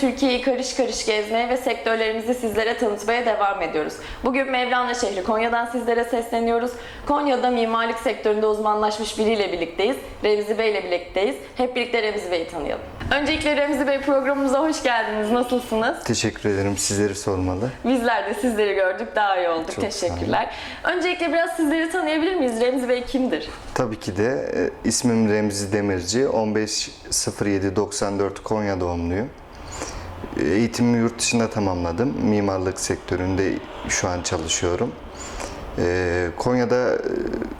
Türkiye'yi karış karış gezmeye ve sektörlerimizi sizlere tanıtmaya devam ediyoruz. Bugün Mevlana şehri Konya'dan sizlere sesleniyoruz. Konya'da mimarlık sektöründe uzmanlaşmış biriyle birlikteyiz. Remzi Bey ile birlikteyiz. Hep birlikte Remzi Bey'i tanıyalım. Öncelikle Remzi Bey programımıza hoş geldiniz. Nasılsınız? Teşekkür ederim. Sizleri sormalı. Bizler de sizleri gördük, daha iyi olduk. Çok. Teşekkürler. Öncelikle biraz sizleri tanıyabilir miyiz? Remzi Bey kimdir? Tabii ki de e, ismim Remzi Demirci. 15.07.94 Konya doğumluyum. E, Eğitimimi yurt dışında tamamladım. Mimarlık sektöründe şu an çalışıyorum. E, Konya'da e,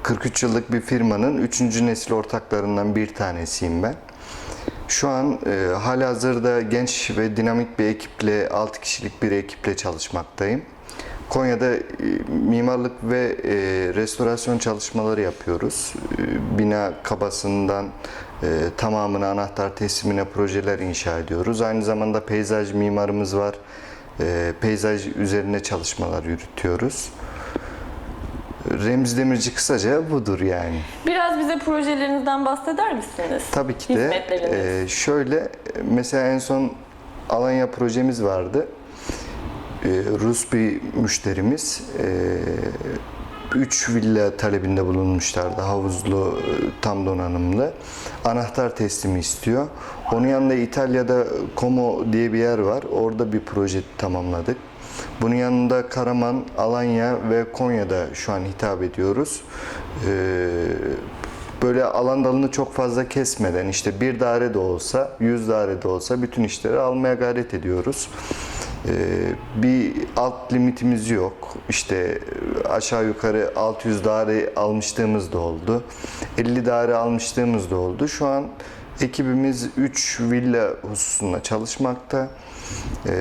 43 yıllık bir firmanın 3. nesil ortaklarından bir tanesiyim ben. Şu an e, halihazırda genç ve dinamik bir ekiple, 6 kişilik bir ekiple çalışmaktayım. Konya'da e, mimarlık ve e, restorasyon çalışmaları yapıyoruz. E, bina kabasından tamamına anahtar teslimine projeler inşa ediyoruz. Aynı zamanda peyzaj mimarımız var. Peyzaj üzerine çalışmalar yürütüyoruz. Remzi Demirci kısaca budur yani. Biraz bize projelerinizden bahseder misiniz? Tabii ki de. Hizmetleriniz. e, şöyle mesela en son Alanya projemiz vardı. E, Rus bir müşterimiz. 3 villa talebinde bulunmuşlardı. Havuzlu, e, tam donanımlı. Anahtar teslimi istiyor. Onun yanında İtalya'da Como diye bir yer var. Orada bir proje tamamladık. Bunun yanında Karaman, Alanya ve Konya'da şu an hitap ediyoruz. Ee, böyle alan dalını çok fazla kesmeden işte bir daire de olsa, yüz daire de olsa bütün işleri almaya gayret ediyoruz. Ee, bir alt limitimiz yok. İşte aşağı yukarı 600 daire almışlığımız da oldu. 50 daire almışlığımız da oldu. Şu an ekibimiz 3 villa hususunda çalışmakta. Ee,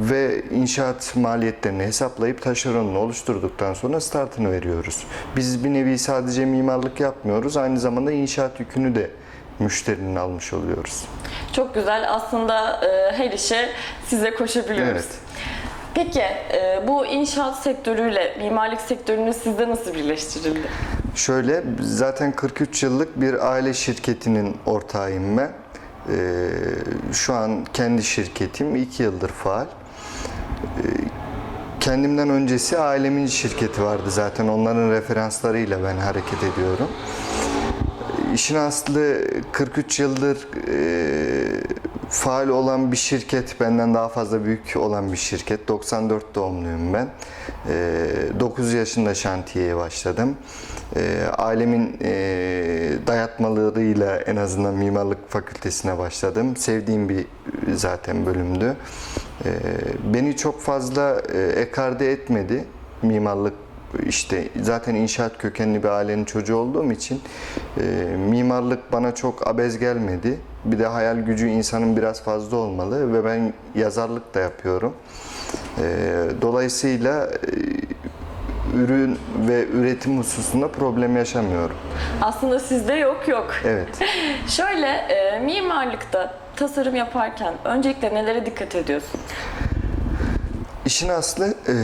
ve inşaat maliyetlerini hesaplayıp taşeronunu oluşturduktan sonra startını veriyoruz. Biz bir nevi sadece mimarlık yapmıyoruz, aynı zamanda inşaat yükünü de müşterinin almış oluyoruz. Çok güzel. Aslında e, her işe size koşabiliyoruz. Evet. Peki e, bu inşaat sektörüyle mimarlık sektörünü sizde nasıl birleştirildi? Şöyle, zaten 43 yıllık bir aile şirketinin ortağıyım ben. Ee, şu an kendi şirketim 2 yıldır faal. Ee, kendimden öncesi ailemin şirketi vardı zaten. Onların referanslarıyla ben hareket ediyorum. İşin aslı 43 yıldır e, faal olan bir şirket, benden daha fazla büyük olan bir şirket. 94 doğumluyum ben. E, 9 yaşında şantiyeye başladım. E, ailemin e, dayatmalarıyla en azından mimarlık fakültesine başladım. Sevdiğim bir zaten bölümdü. E, beni çok fazla e, ekarte etmedi mimarlık işte zaten inşaat kökenli bir ailenin çocuğu olduğum için e, mimarlık bana çok abez gelmedi. Bir de hayal gücü insanın biraz fazla olmalı ve ben yazarlık da yapıyorum. E, dolayısıyla e, ürün ve üretim hususunda problem yaşamıyorum. Aslında sizde yok yok. Evet. Şöyle e, mimarlıkta tasarım yaparken öncelikle nelere dikkat ediyorsun? İşin aslı e,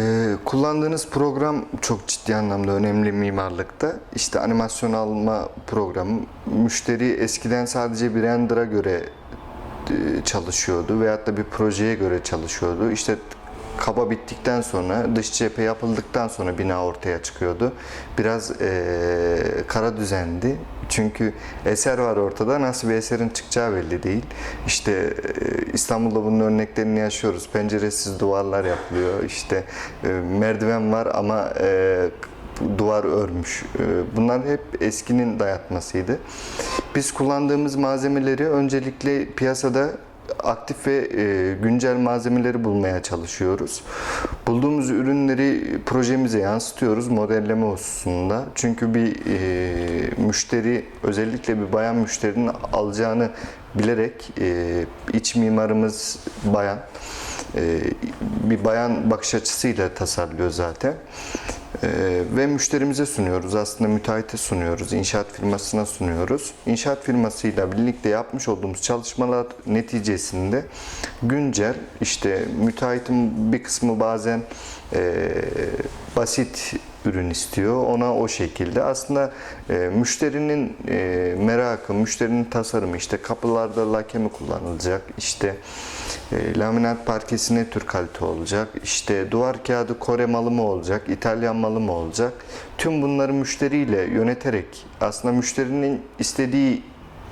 kullandığınız program çok ciddi anlamda önemli mimarlıkta. İşte animasyon alma programı. Müşteri eskiden sadece bir render'a göre e, çalışıyordu veyahut da bir projeye göre çalışıyordu. İşte kaba bittikten sonra, dış cephe yapıldıktan sonra bina ortaya çıkıyordu. Biraz e, kara düzendi. Çünkü eser var ortada, nasıl bir eserin çıkacağı belli değil. İşte e, İstanbul'da bunun örneklerini yaşıyoruz. Penceresiz duvarlar yapılıyor. İşte e, merdiven var ama e, duvar örmüş. Bunlar hep eskinin dayatmasıydı. Biz kullandığımız malzemeleri öncelikle piyasada aktif ve e, güncel malzemeleri bulmaya çalışıyoruz. Bulduğumuz ürünleri projemize yansıtıyoruz modelleme hususunda. Çünkü bir e, müşteri özellikle bir bayan müşterinin alacağını bilerek e, iç mimarımız bayan bir bayan bakış açısıyla tasarlıyor zaten. Ee, ve müşterimize sunuyoruz. Aslında müteahhite sunuyoruz. inşaat firmasına sunuyoruz. İnşaat firmasıyla birlikte yapmış olduğumuz çalışmalar neticesinde güncel işte müteahhitin bir kısmı bazen e, basit ürün istiyor. Ona o şekilde. Aslında e, müşterinin e, merakı, müşterinin tasarımı işte kapılarda lake mi kullanılacak? İşte e, laminat parkesi ne tür kalite olacak? İşte duvar kağıdı Kore malı mı olacak? İtalyan malı mı olacak? Tüm bunları müşteriyle yöneterek aslında müşterinin istediği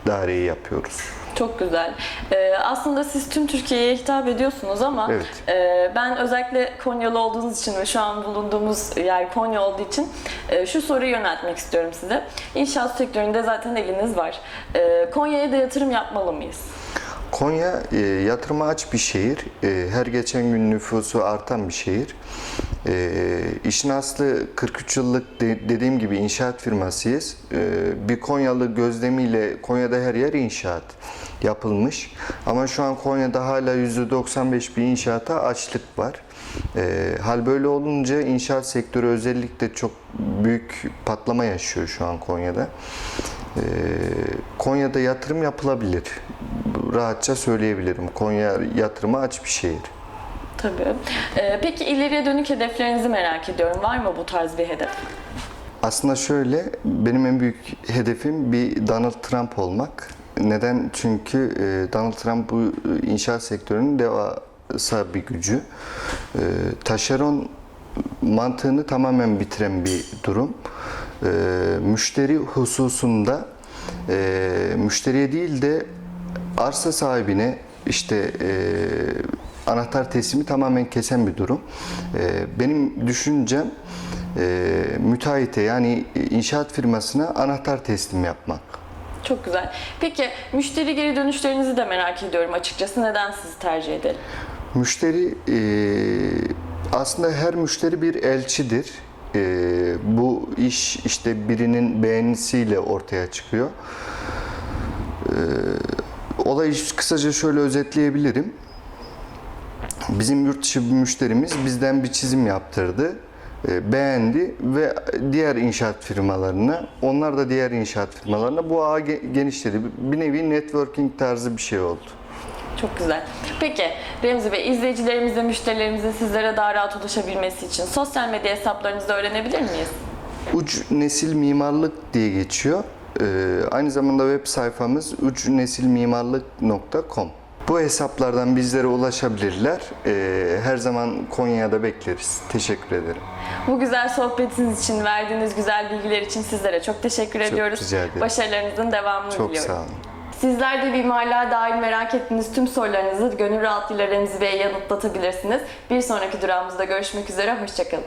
daireyi yapıyoruz. Çok güzel. Ee, aslında siz tüm Türkiye'ye hitap ediyorsunuz ama Evet. e, ben özellikle Konyalı olduğunuz için ve şu an bulunduğumuz yer Konya olduğu için e, şu soruyu yöneltmek istiyorum size. İnşaat sektöründe zaten eliniz var. E, Konya'ya da yatırım yapmalı mıyız? Konya e, yatırıma aç bir şehir. E, her geçen gün nüfusu artan bir şehir. E, işin aslı 43 yıllık de- dediğim gibi inşaat firmasıyız. E, bir Konyalı gözlemiyle Konya'da her yer inşaat yapılmış. Ama şu an Konya'da hala %95 bir inşaata açlık var. E, hal böyle olunca inşaat sektörü özellikle çok büyük patlama yaşıyor şu an Konya'da. Ee, Konya'da yatırım yapılabilir. Rahatça söyleyebilirim. Konya yatırıma aç bir şehir. Tabii. E, peki ileriye dönük hedeflerinizi merak ediyorum. Var mı bu tarz bir hedef? Aslında şöyle, benim en büyük hedefim bir Donald Trump olmak. Neden? Çünkü e, Donald Trump bu e, inşaat sektörünün devasa bir gücü. E, Taşeron mantığını tamamen bitiren bir durum. Müşteri hususunda müşteriye değil de arsa sahibine işte anahtar teslimi tamamen kesen bir durum. E, benim düşüncem e, müteahhite yani inşaat firmasına anahtar teslim yapmak. Çok güzel. Peki müşteri geri dönüşlerinizi de merak ediyorum açıkçası. Neden sizi tercih edelim? Müşteri e, aslında her müşteri bir elçidir. E, bu iş işte birinin beğenisiyle ortaya çıkıyor. E, olayı kısaca şöyle özetleyebilirim. Bizim yurt dışı bir müşterimiz bizden bir çizim yaptırdı. e, Beğendi ve diğer inşaat firmalarına, onlar da diğer inşaat firmalarına bu ağı ge- genişledi. Bir nevi networking tarzı bir şey oldu. Çok güzel. Peki Remzi Bey, izleyicilerimizle, müşterilerimizin sizlere daha rahat ulaşabilmesi için sosyal medya hesaplarınızı öğrenebilir miyiz? Uç Nesil Mimarlık diye geçiyor. Ee, aynı zamanda web sayfamız ucnesilmimarlık.com. Bu hesaplardan bizlere ulaşabilirler. Ee, her zaman Konya'da da bekleriz. Teşekkür ederim. Bu güzel sohbetiniz için, verdiğiniz güzel bilgiler için sizlere çok teşekkür ediyoruz. rica ederim. Başarılarınızın devamını Çok diliyorum. sağ olun. Sizler de mimarlığa dair merak ettiğiniz tüm sorularınızı gönül rahatlığıyla Remzi Bey'e yanıtlatabilirsiniz. Bir sonraki durağımızda görüşmek üzere, hoşçakalın.